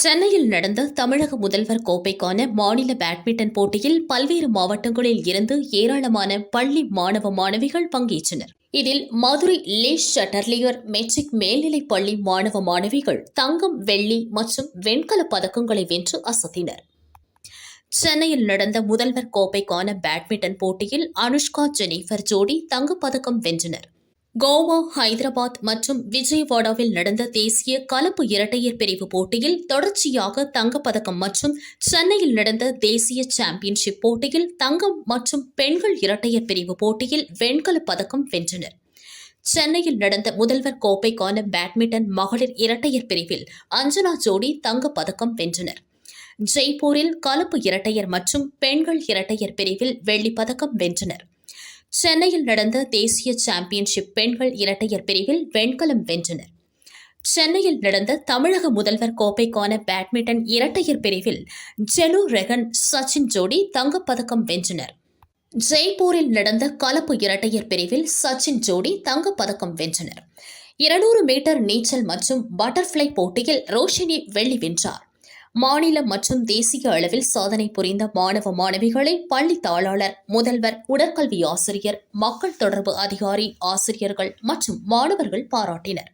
சென்னையில் நடந்த தமிழக முதல்வர் கோப்பைக்கான மாநில பேட்மிண்டன் போட்டியில் பல்வேறு மாவட்டங்களில் இருந்து ஏராளமான பள்ளி மாணவ மாணவிகள் பங்கேற்றனர். இதில் மதுரை லேஷ் ஷட்டர்லியர் மெட்ரிக் மேல்நிலைப் பள்ளி மாணவ மாணவிகள் தங்கம் வெள்ளி மற்றும் வெண்கலப் பதக்கங்களை வென்று அசத்தினர். சென்னையில் நடந்த முதல்வர் கோப்பைக்கான பேட்மிண்டன் போட்டியில் அனுஷ்கா ஜெனிஃபர் ஜோடி தங்கப்பதக்கம் வென்றனர். கோவா ஹைதராபாத் மற்றும் விஜயவாடாவில் நடந்த தேசிய கலப்பு இரட்டையர் பிரிவு போட்டியில் தொடர்ச்சியாக தங்கப்பதக்கம் மற்றும் சென்னையில் நடந்த தேசிய சாம்பியன்ஷிப் போட்டியில் தங்கம் மற்றும் பெண்கள் இரட்டையர் பிரிவு போட்டியில் வெண்கலப் பதக்கம் வென்றனர். சென்னையில் நடந்த முதல்வர் கோப்பைக்கான பேட்மிண்டன் மகளிர் இரட்டையர் பிரிவில் அஞ்சனா ஜோடி தங்கப் பதக்கம் வென்றனர். ஜெய்ப்பூரில் கலப்பு இரட்டையர் மற்றும் பெண்கள் இரட்டையர் பிரிவில் வெள்ளிப் பதக்கம் வென்றனர். சென்னையில் நடந்த தேசிய சாம்பியன்ஷிப் பெண்கள் இரட்டையர் பிரிவில் வெண்கலம் வென்றனர். சென்னையில் நடந்த தமிழக முதல்வர் கோப்பைக்கான பேட்மிண்டன் இரட்டையர் பிரிவில் ஜெனு ரெகன் சச்சின் ஜோடி தங்கப்பதக்கம் வென்றனர். ஜெய்ப்பூரில் நடந்த கலப்பு இரட்டையர் பிரிவில் சச்சின் ஜோடி தங்கப்பதக்கம் வென்றனர். இருநூறு மீட்டர் நீச்சல் மற்றும் பட்டர்ஃப்ளை போட்டியில் ரோஷினி வெள்ளி வென்றார். மாநில மற்றும் தேசிய அளவில் சாதனை புரிந்த மாணவ மாணவிகளை பள்ளி தாளாளர் முதல்வர் உடற்கல்வி ஆசிரியர் மக்கள் தொடர்பு அதிகாரி ஆசிரியர்கள் மற்றும் மாணவர்கள் பாராட்டினர்.